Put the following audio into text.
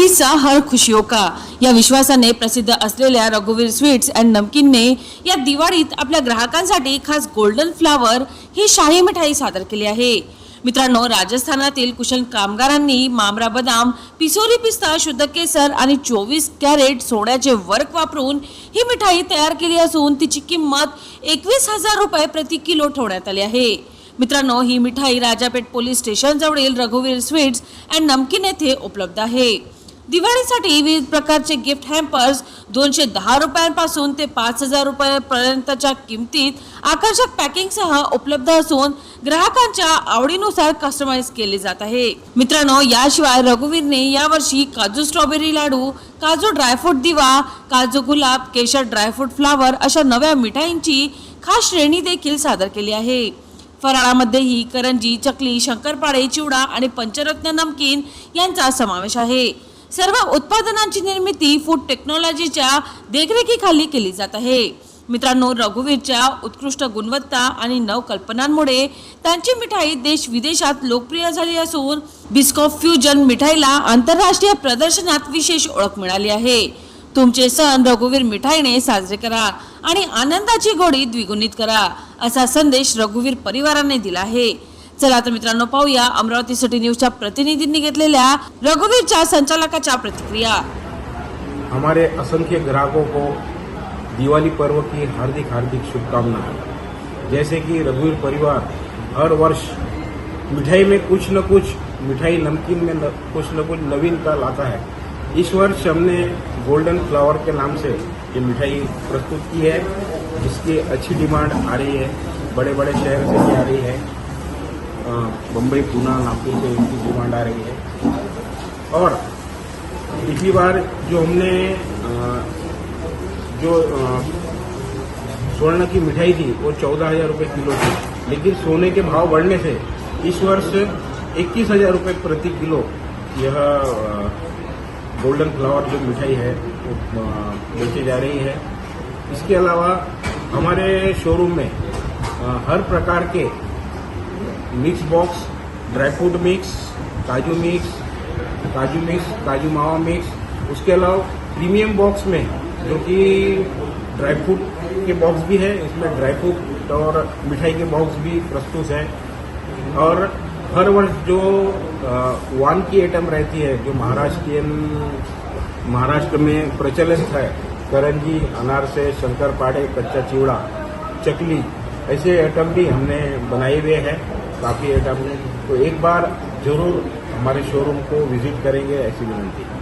हिस्सा हर खुशियों का? या विश्वासाने प्रसिद्ध असलेल्या रघुवीर स्वीट्स अँड नमकीनने या दिवाळीत आपल्या ग्राहकांसाठी खास गोल्डन फ्लावर ही शाही मिठाई सादर केली आहे. मित्रांनो राजस्थानातील कुशल कामगारांनी मामरा बदाम पिसोरी पिस्ता शुद्ध केसर आणि चोवीस कॅरेट सोन्याचे वर्क वापरून ही मिठाई तयार केली असून तिची किंमत एकवीस हजार रुपये प्रति किलो ठेवण्यात आली आहे. मित्रांनो ही मिठाई राजापेठ पोलीस स्टेशन जवळील रघुवीर स्वीट्स अँड नमकीन येथे उपलब्ध आहे. दिवाळीसाठी विविध प्रकारचे गिफ्ट हॅम्पर्स दोनशे दहा रुपयांपासून ते पाच हजार रुपयापर्यंतच्या किमतीत आकर्षक पॅकिंगसह उपलब्ध असून ग्राहकांच्या आवडीनुसार कस्टमाइज केले जात आहे. मित्रांनो याशिवाय रघुवीरने यावर्षी काजू स्ट्रॉबेरी लाडू काजू ड्रायफ्रूट दिवा काजू गुलाब केशर ड्रायफ्रूट फ्लावर अशा नव्या मिठाईंची खास श्रेणी देखील सादर केली आहे. फराळामध्येही करंजी चकली शंकरपाळे चिवडा आणि पंचरत्न नमकीन यांचा समावेश आहे. सर्व उत्पादनांची निर्मिती फूड टेक्नॉलॉजीच्या देखरेखीखाली केली जात आहे. मित्रांनो रघुवीरच्या उत्कृष्ट गुणवत्ता आणि नवकल्पनांमुळे त्यांची मिठाई देश विदेशात लोकप्रिय झाली असून बिस्कॉफ फ्युजन मिठाईला आंतरराष्ट्रीय प्रदर्शनात विशेष ओळख मिळाली आहे. तुमचे सण रघुवीर मिठाईने साजरे करा आणि आनंदाची गोडी द्विगुणित करा असा संदेश रघुवीर परिवाराने दिला आहे. चला तर मित्रांनो पाहूया अमरावती सिटी न्यूजच्या प्रतिनिधींनी घेतलेल्या रघुवीरच्या संचालकाच्या प्रतिक्रिया. हमारे असंख्य ग्राहकों को दिवाली पर्व की हार्दिक हार्दिक शुभकामनाएँ। जैसे कि रघुवीर परिवार हर वर्ष मिठाई में कुछ न कुछ मिठाई नमकीन में न, कुछ न कुछ नवीन का लाता है। इस वर्ष हमने गोल्डन फ्लावर के नाम से ये मिठाई प्रस्तुत की है। जिसकी अच्छी डिमांड आ रही है बड़े बड़े शहर से भी आ रही है। बम्बई पूना नागपुर से इनकी डिमांड आ रही है। और पिछली बार जो हमने जो स्वर्ण की मिठाई थी, वो चौदह हज़ार रुपये किलो थी। लेकिन सोने के भाव बढ़ने से इस वर्ष इक्कीस हज़ार रुपये प्रति किलो यह गोल्डन फ्लावर जो मिठाई है, वो बेची जा रही है। इसके अलावा हमारे शोरूम में हर प्रकार के mix box, dry fruit mix, काजू मिक्स काजू मिक्स, काजू मावा मिक्स। उसके अलावा प्रीमियम बॉक्स में, जो कि ड्राई फ्रूट के बॉक्स भी है, इसमें ड्राई फ्रूट और मिठाई के बॉक्स भी प्रस्तुत है। और हर वर्ष जो वान की आइटम रहती है, जो महाराष्ट्रियन, महाराष्ट्र में प्रचलित है, करंजी, अनारसे, शंकर पाड़े, कच्चा चिवड़ा, चकली, ऐसे आइटम भी हमने बनाए हुए हैं। काफ़ी आइटम तो एक बार ज़रूर हमारे शोरूम को विज़िट करेंगे ऐसी विनंती